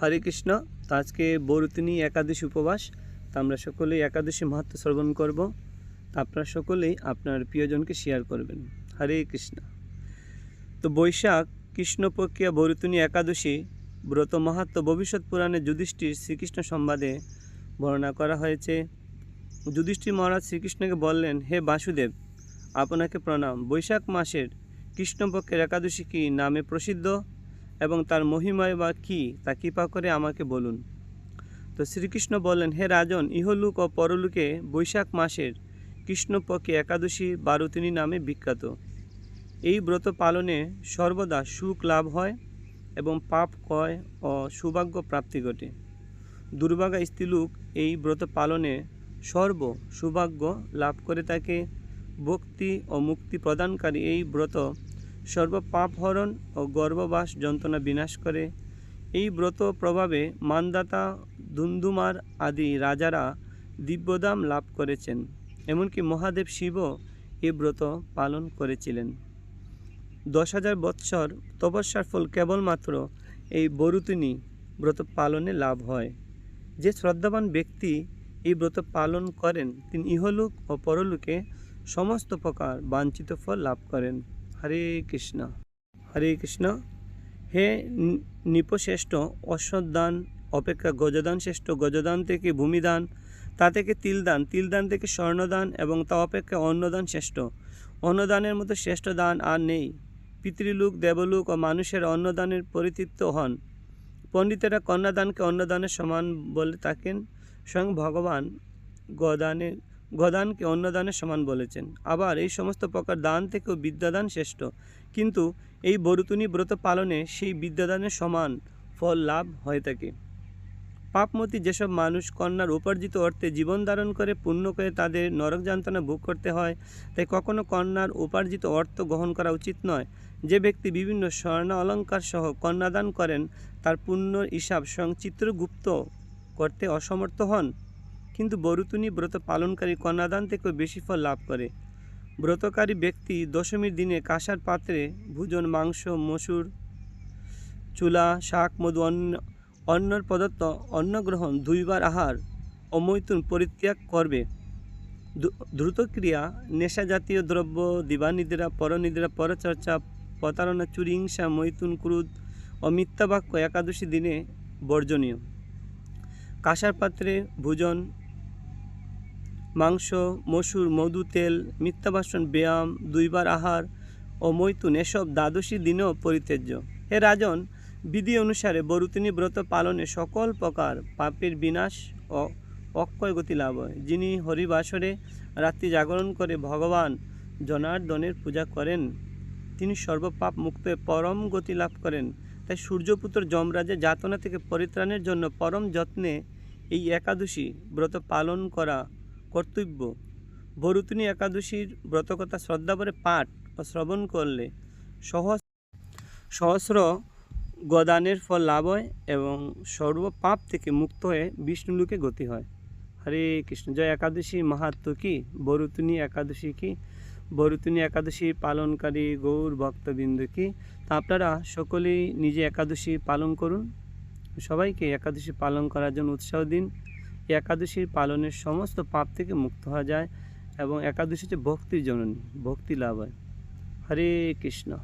হরে কৃষ্ণ। তো আজকে বরুতিনী একাদশী উপবাস। তা আমরা সকলেই একাদশী মাহাত্ম শ্রবণ করব। তা আপনারা সকলেই আপনার প্রিয়জনকে শেয়ার করবেন। হরে কৃষ্ণ। তো বৈশাখ, কৃষ্ণপক্ষিয়া বরুতিনী একাদশী ব্রত মাহাত্ম ভবিষ্যৎ পুরাণে যুধিষ্ঠির শ্রীকৃষ্ণ সংবাদে বর্ণনা করা হয়েছে। যুধিষ্ঠির মহারাজ শ্রীকৃষ্ণকে বললেন, হে বাসুদেব, আপনাকে প্রণাম। বৈশাখ মাসের কৃষ্ণপক্ষের একাদশী কি নামে প্রসিদ্ধ? এবং তার মহিমায় বা কী, তা কৃপা করে আমাকে বলুন। তো শ্রীকৃষ্ণ বললেন, হে রাজন, ইহলুক ও পরলোকে বৈশাখ মাসের কৃষ্ণপক্ষে একাদশী বারুতিনী নামে বিখ্যাত। এই ব্রত পালনে সর্বদা সুখ লাভ হয় এবং পাপ ক্ষয় ও সৌভাগ্য প্রাপ্তি ঘটে। দুর্ভাগা স্ত্রীলোক এই ব্রত পালনে সর্ব সৌভাগ্য লাভ করে তাকে ভক্তি ও মুক্তি প্রদানকারী এই ব্রত সর্ব পাপ হরণ ও গর্ভবাস যন্ত্রণা বিনাশ করে। এই ব্রত প্রভাবে মানদাতা দুন্দুমার আদি রাজারা দিব্যদাম লাভ করেছেন। এমনকি মহাদেব শিবও এই ব্রত পালন করেছিলেন। দশ হাজার বৎসর তপস্যার ফল কেবলমাত্র এই বরুতিনী ব্রত পালনে লাভ হয়। যে শ্রদ্ধাবান ব্যক্তি এই ব্রত পালন করেন, তিনি ইহলোক ও পরলোকে সমস্ত প্রকার বাঞ্ছিত ফল লাভ করেন। হরে কৃষ্ণ। হরে কৃষ্ণ। হে নিপশ্রেষ্ঠ অশ্বদান, অপেক্ষা গজদান শ্রেষ্ঠ, গজদান থেকে ভূমিদান, তা থেকে তিলদান তিলদান থেকে স্বর্ণদান এবং তা অপেক্ষা অন্নদান শ্রেষ্ঠ। অন্নদানের মতো শ্রেষ্ঠ দান আর নেই। পিতৃলোক, দেবলোক ও মানুষের অন্নদানের পরিতৃপ্ত হন। পণ্ডিতেরা কন্যাদানকে অন্নদানের সমান বলে থাকেন। স্বয়ং ভগবান গদানের গদানকে অন্নদানের সমান বলেছেন। আবার এই সমস্ত প্রকার দান থেকেও বিদ্যাদান শ্রেষ্ঠ। কিন্তু এই বরুতুনি ব্রত পালনে সেই বিদ্যাদানের সমান ফল লাভ হয়ে থাকে পাপমতি যেসব মানুষ কন্যার উপার্জিত অর্থে জীবন ধারণ করে, পুণ্য করে তাদের নরক যন্ত্রণা ভোগ করতে হয়, তাই কখনো কন্যার উপার্জিত অর্থ গ্রহণ করা উচিত নয়। যে ব্যক্তি বিভিন্ন স্বর্ণ অলঙ্কার সহ কন্যাদান করেন, তার পুণ্যর হিসাব স্বয়ং চিত্রগুপ্ত করতে অসমর্থ হন। কিন্তু বরুতুনি ব্রত পালনকারী কন্যাদান থেকেও বেশি ফল লাভ করে। ব্রতকারী ব্যক্তি দশমীর দিনে কাঁসার পাত্রে ভোজন, মাংস, মসুর, চুলা, শাক, মধু অন্য অন্নর পদার্থ, অন্নগ্রহণ, দুইবার আহার অমৈতুন পরিত্যাগ করবে। দ্রুতক্রিয়া নেশা জাতীয় দ্রব্য, দিবানিদ্রা, পরনিদ্রা, পরচর্চা, প্রতারণা, চুরি, হিংসা ক্রোধ ও মিথ্যা বাক্য একাদশী দিনে বর্জনীয়। কাঁসার পাত্রে ভোজন মাংস, মসুর, মধু, তেল, মিথ্যা ভাষণ ব্যায়াম, দুইবার আহার ও মৈথুন এসব দ্বাদশী দিনেও পরিত্যাজ্য। হে রাজন, বিধি অনুসারে বরুতিনী ব্রত পালনে সকল প্রকার পাপের বিনাশ ও অক্ষয় গতি লাভ হয়। যিনি হরিবাসরে রাত্রি জাগরণ করে ভগবান জনার্দনের পূজা করেন, তিনি সর্বপাপ মুক্ত পরম গতি লাভ করেন। তাই সূর্যপুত্র যমরাজের যাতনা থেকে পরিত্রাণের জন্য পরম যত্নে এই একাদশী ব্রত পালন করা কর্তব্য। বরুতিনী একাদশীর ব্রতকথা শ্রদ্ধাভরে পাঠ ও শ্রবণ করলে সহজ সহস্র গদানের ফল লাভ হয় এবং সর্ব পাপ থেকে মুক্ত হয়ে বিষ্ণুলোকে গতি হয়। হরে কৃষ্ণ। জয় একাদশী মাহাত্ম কি? বরুতিনী একাদশী কি? বরুতিনী একাদশী পালনকারী গৌর ভক্তবৃন্দ কি? তা আপনারা সকলেই নিজে একাদশী পালন করুন। সবাইকে একাদশী পালন করার জন্য উৎসাহ দিন। একাদশীর পালনের সমস্ত পাপ থেকে মুক্ত হওয়া যায় এবং একাদশী হচ্ছে ভক্তির জননী, ভক্তি লাভ হয়। হরে কৃষ্ণ।